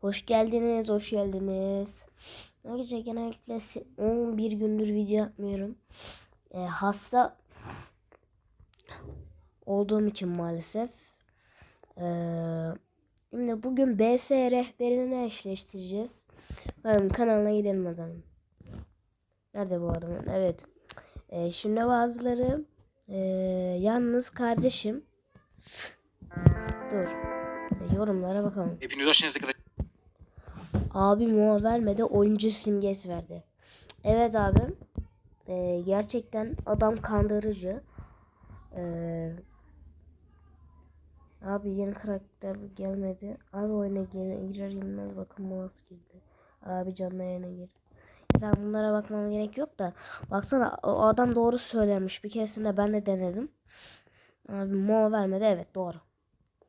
Hoş geldiniz, hoş geldiniz. Arkadaşlar genellikle se- 11 gündür video yapmıyorum. Ee, hasta olduğum için maalesef. Ee, şimdi bugün BS rehberini eşleştireceğiz. Bakın kanalına gidelim adamın. Nerede bu adamın? Evet. Ee, şimdi bazıları ee, yalnız kardeşim. Dur. Ee, yorumlara bakalım. Hepiniz hoş geldiniz. Abi mola vermedi oyuncu simgesi verdi. Evet abi. Ee, gerçekten adam kandırıcı. Ee, abi yeni karakter gelmedi. Abi oyuna gir, girer girmez bakın molası girdi. Abi canlı yayına gir. Zaten bunlara bakmam gerek yok da. Baksana o adam doğru söylemiş. Bir keresinde ben de denedim. Abi mola vermedi. Evet doğru.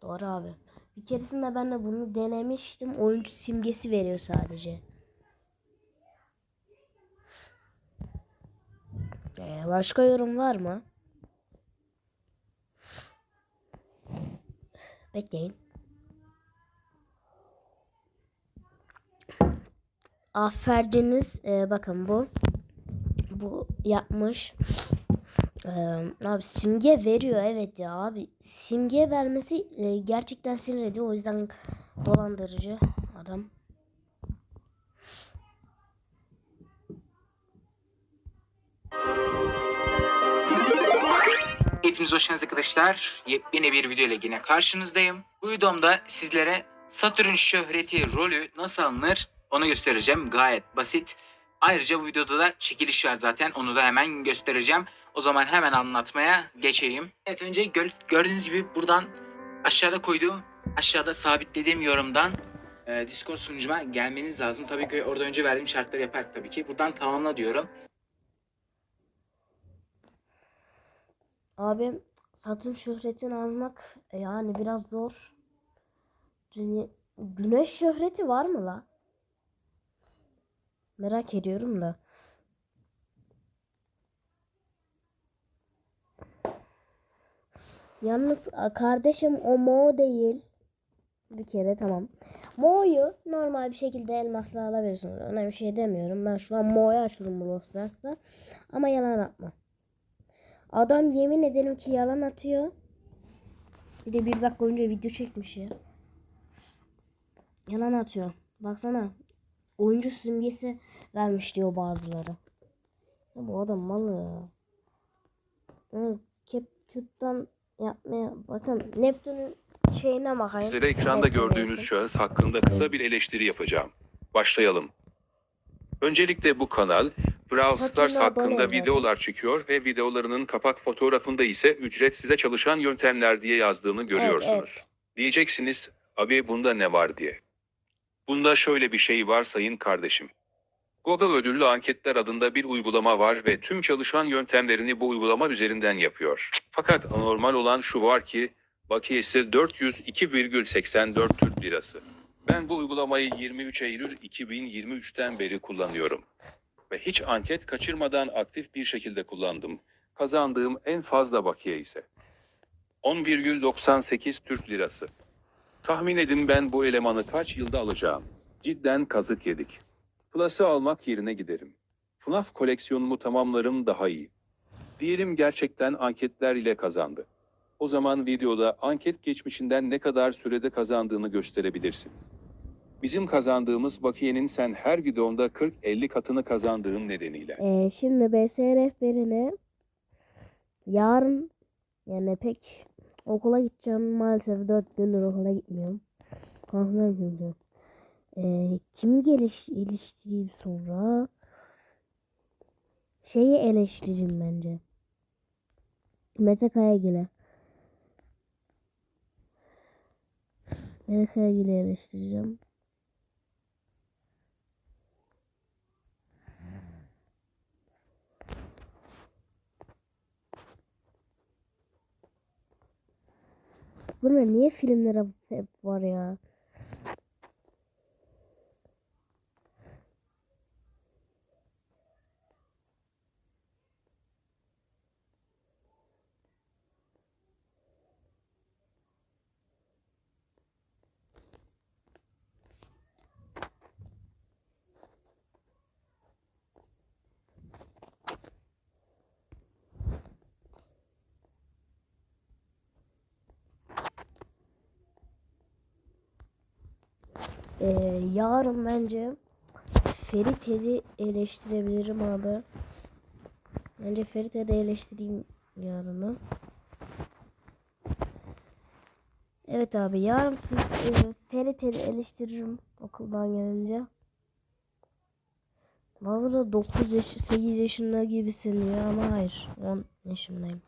Doğru abi. Bir keresinde ben de bunu denemiştim. Oyuncu simgesi veriyor sadece. Ee, başka yorum var mı? Bekleyin. Aferciniz e, bakın bu bu yapmış. Ee, abi simge veriyor evet ya abi simge vermesi e, gerçekten sinir ediyor o yüzden dolandırıcı adam. Hepiniz hoş geldiniz arkadaşlar. Yepyeni bir video ile yine karşınızdayım. Bu videomda sizlere Satürn şöhreti rolü nasıl alınır onu göstereceğim. Gayet basit. Ayrıca bu videoda da çekiliş var zaten. Onu da hemen göstereceğim. O zaman hemen anlatmaya geçeyim. Evet önce gör- gördüğünüz gibi buradan aşağıda koyduğum aşağıda sabitlediğim yorumdan e, Discord sunucuma gelmeniz lazım. Tabii ki orada önce verdiğim şartları yapar tabii ki. Buradan tamamla diyorum. Abi Satürn şöhretini almak e, yani biraz zor. Güneş şöhreti var mı la? Merak ediyorum da. Yalnız kardeşim o Mo değil. Bir kere tamam. Mo'yu normal bir şekilde elmasla alabilirsiniz. Ona bir şey demiyorum. Ben şu an Mo'yu açıyorum Brawl Stars'ta. Ama yalan atma. Adam yemin ederim ki yalan atıyor. Bir de bir dakika önce video çekmiş ya. Yalan atıyor. Baksana. Oyuncu simgesi vermiş diyor bazıları. Ya bu adam malı ya. Evet, CapCute'dan yapmaya bakın Neptune'un şeyine bakayım. Sizlere ekranda Neptune gördüğünüz resim. şahıs hakkında kısa bir eleştiri yapacağım. Başlayalım. Öncelikle bu kanal Brawl Stars hakkında videolar çekiyor ve videolarının kapak fotoğrafında ise ücret size çalışan yöntemler diye yazdığını görüyorsunuz. evet. Diyeceksiniz, abi bunda ne var diye. Bunda şöyle bir şey var sayın kardeşim. Google ödüllü anketler adında bir uygulama var ve tüm çalışan yöntemlerini bu uygulama üzerinden yapıyor. Fakat anormal olan şu var ki, bakiyesi 402,84 Türk Lirası. Ben bu uygulamayı 23 Eylül 2023'ten beri kullanıyorum. Ve hiç anket kaçırmadan aktif bir şekilde kullandım. Kazandığım en fazla bakiye ise 10,98 Türk Lirası. Tahmin edin ben bu elemanı kaç yılda alacağım. Cidden kazık yedik. Plus'ı almak yerine giderim. FNAF koleksiyonumu tamamlarım daha iyi. Diyelim gerçekten anketler ile kazandı. O zaman videoda anket geçmişinden ne kadar sürede kazandığını gösterebilirsin. Bizim kazandığımız bakiyenin sen her videonda 40-50 katını kazandığın nedeniyle. Ee, şimdi BS rehberini yarın yani pek okula gideceğim maalesef 4 gündür okula gitmiyorum. Konser gündür. Ee, kimi geliş geliştireyim sonra şeyi eleştireyim bence. Mete Kayagil'e. Mete Kayagil'i eleştireceğim. Bunlar niye filmlere hep var ya? Ee, yarın bence Ferit'i eleştirebilirim abi. Bence Ferit'i de eleştireyim yarını. Evet abi yarın e, Ferit'i eleştiririm okuldan gelince. Bazıları 9 yaş 8 yaşında gibisin ya ama hayır 10 yaşındayım.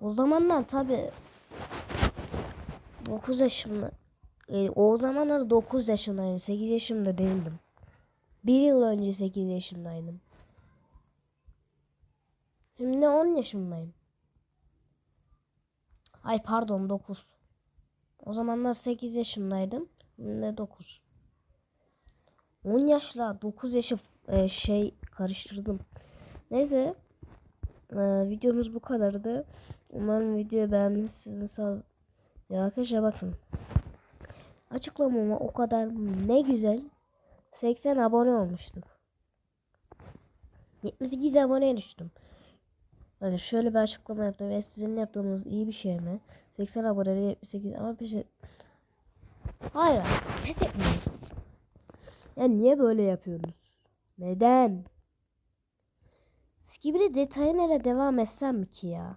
O zamanlar tabi 9 yaşımda e, o zamanlar 9 yaşındaydım 8 yaşımda değildim. Bir yıl önce 8 yaşındaydım. Şimdi 10 yaşındayım. Ay pardon 9. O zamanlar 8 yaşındaydım. Şimdi 9. 10 yaşla 9 yaşı e, şey karıştırdım. Neyse. E, videomuz bu kadardı. Umarım videoyu beğenmişsiniz. Ya arkadaşlar bakın. Açıklamama o kadar ne güzel. 80 abone olmuştuk. 78 aboneye düştüm. Bakın şöyle bir açıklama yaptım ve sizin yaptığınız iyi bir şey mi? 80 abonede 78 ama peşe... Hayır pes etmeyin. Ya niye böyle yapıyorsunuz? Neden? Skibidi detaylara devam etsem ki ya?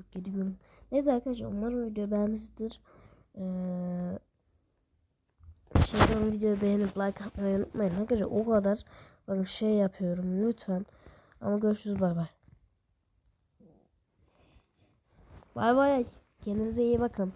...147 gün. Neyse arkadaşlar umarım video beğenmişsinizdir. Ee, şeyden videoyu beğenip like atmayı unutmayın. Arkadaşlar o kadar bakın şey yapıyorum lütfen. Ama görüşürüz bay bay. Bay bay. Kendinize iyi bakın.